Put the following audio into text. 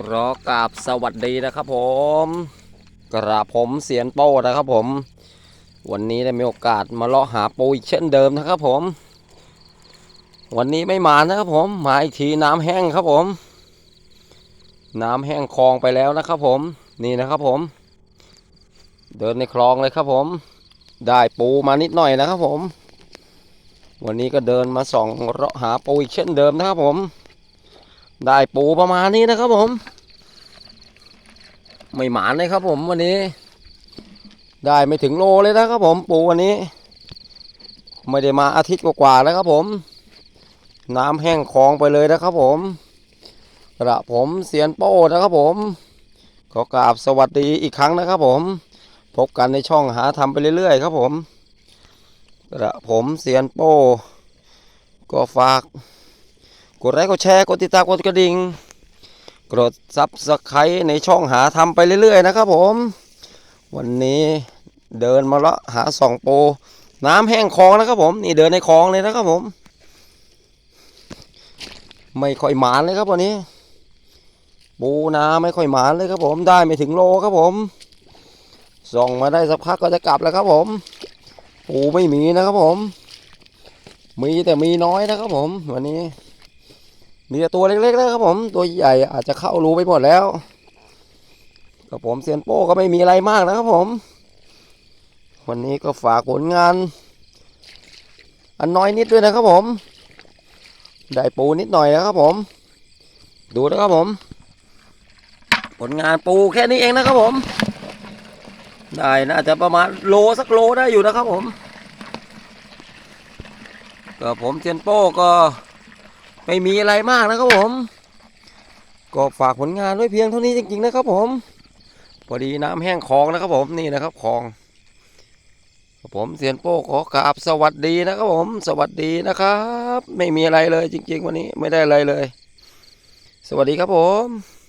กรอกราบสวัสดีนะครับผม กราบผมเสียนโป้นะครับผม วันนี้ได้มีโอกาสมาเลาะหาปูอีกเช่นเดิมนะครับผม วันนี้ไม่มานะครับผมมาอีกทีน้ำแห้งครับผม น้ำแห้งคลองไปแล้วนะครับผมนี่นะครับผม เดินในคลองเลยครับผม ได้ปูมานิดหน่อยนะครับผม วันนี้ก็เดินมาส่องเลาะหาปูอีกเช่นเดิมนะครับผม ได้ปูประมาณนี้นะครับผม ไม่หมานเลยครับผมวันนี้ ได้ไม่ถึงโลเลยนะครับผม ปูวันนี้ ไม่ได้มาอาทิตย์กว่าๆแล้วครับผม น้ำแห้งคลองไปเลยนะครับผมกระผมเสียนโป้นะครับผม ขอกราบสวัสดีอีกครั้งนะครับผม พบกันในช่องหาทำไปเรื่อยๆ ครับผมกระผมเสียนโป้ก็ฝาก กดไลค์กดแชร์กดติดตามกดกระดิ่งกดซับสไครต์ในช่องหาทำไปเรื่อย ๆ นะครับผม วันนี้เดินมาละหาสองโป น้ำแห้งคลองนะครับผม นี่เดินในคลองเลยนะครับผม ไม่ค่อยหมานเลยครับวันนี้ปูนาไม่ค่อยหมานเลยครับผมได้ไม่ถึงโลครับผมส่องมาได้สักพักก็จะกลับแล้วครับผม ปูไม่มีนะครับผม มีแต่มีน้อยนะครับผม วันนี้ มีแต่ตัวเล็กๆนะครับผม ตัวใหญ่อาจจะเข้ารูไปหมดแล้วกับผมเซียนโป้ก็ไม่มีอะไรมากนะครับผม วันนี้ก็ฝากผลงาน อันน้อยนิดด้วยนะครับผม ได้ปูนิดหน่อยนะครับผม ดูนะครับผม ผลงานปูแค่นี้เองนะครับผม ได้น่าจะประมาณโลสักโลได้อยู่นะครับผมก็ผมเซียนโป้ก็ ไม่มีอะไรมากนะครับผม ก็ฝากผลงานไว้เพียงเท่านี้จริงๆนะครับผม พอดีน้ำแห้งคลองนะครับผมนี่นะครับคลองผมเสียนโป้ขอกราบสวัสดีนะครับผม สวัสดีนะครับ ไม่มีอะไรเลยจริง ๆ วันนี้ไม่ได้อะไรเลย สวัสดีครับผม